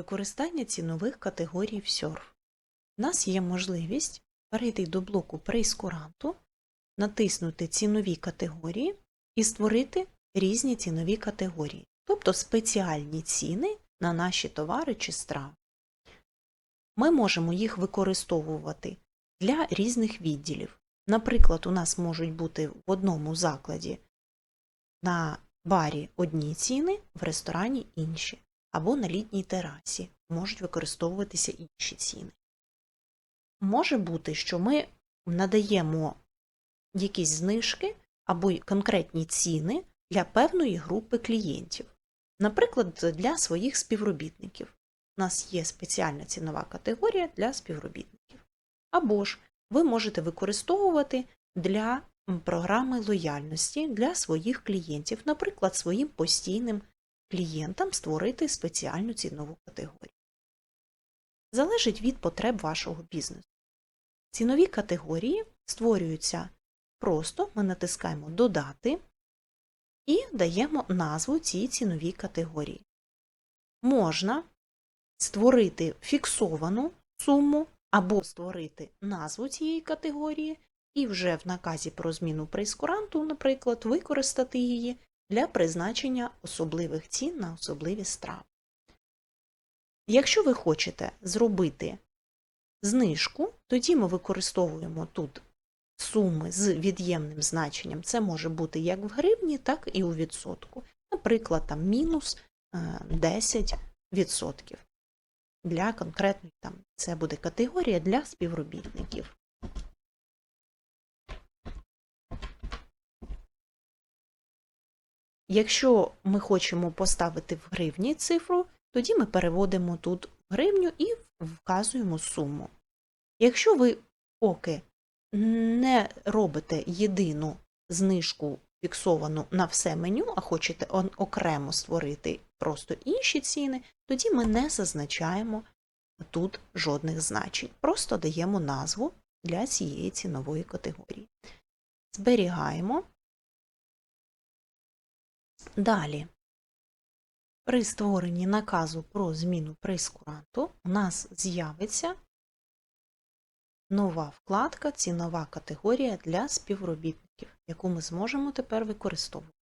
Використання цінових категорій в SURF. У нас є можливість перейти до блоку прейскуранту, натиснути цінові категорії і створити різні цінові категорії, тобто спеціальні ціни на наші товари чи страви. Ми можемо їх використовувати для різних відділів. Наприклад, у нас можуть бути в одному закладі на барі одні ціни, в ресторані інші, або на літній терасі можуть використовуватися інші ціни. Може бути, що ми надаємо якісь знижки або конкретні ціни для певної групи клієнтів, наприклад, для своїх співробітників. У нас є спеціальна цінова категорія для співробітників. Або ж ви можете використовувати для програми лояльності для своїх клієнтів, наприклад, своїм постійним клієнтам створити спеціальну цінову категорію. Залежить від потреб вашого бізнесу. Цінові категорії створюються просто, ми натискаємо Додати і даємо назву цій ціновій категорії. Можна створити фіксовану суму або створити назву цієї категорії і вже в наказі про зміну прейскуранту, наприклад, використати її для призначення особливих цін на особливі страви. Якщо ви хочете зробити знижку, тоді ми використовуємо тут суми з від'ємним значенням. Це може бути як в гривні, так і у відсотку. Наприклад, там мінус е, 10% для конкретної там це буде категорія для співробітників. Якщо ми хочемо поставити в гривні цифру, тоді ми переводимо тут гривню і вказуємо суму. Якщо ви поки не робите єдину знижку фіксовану на все меню, а хочете окремо створити просто інші ціни, тоді ми не зазначаємо тут жодних значень. Просто даємо назву для цієї цінової категорії. Зберігаємо. Далі. При створенні наказу про зміну прейскуранту у нас з'явиться нова вкладка Цінова категорія для співробітників, яку ми зможемо тепер використовувати.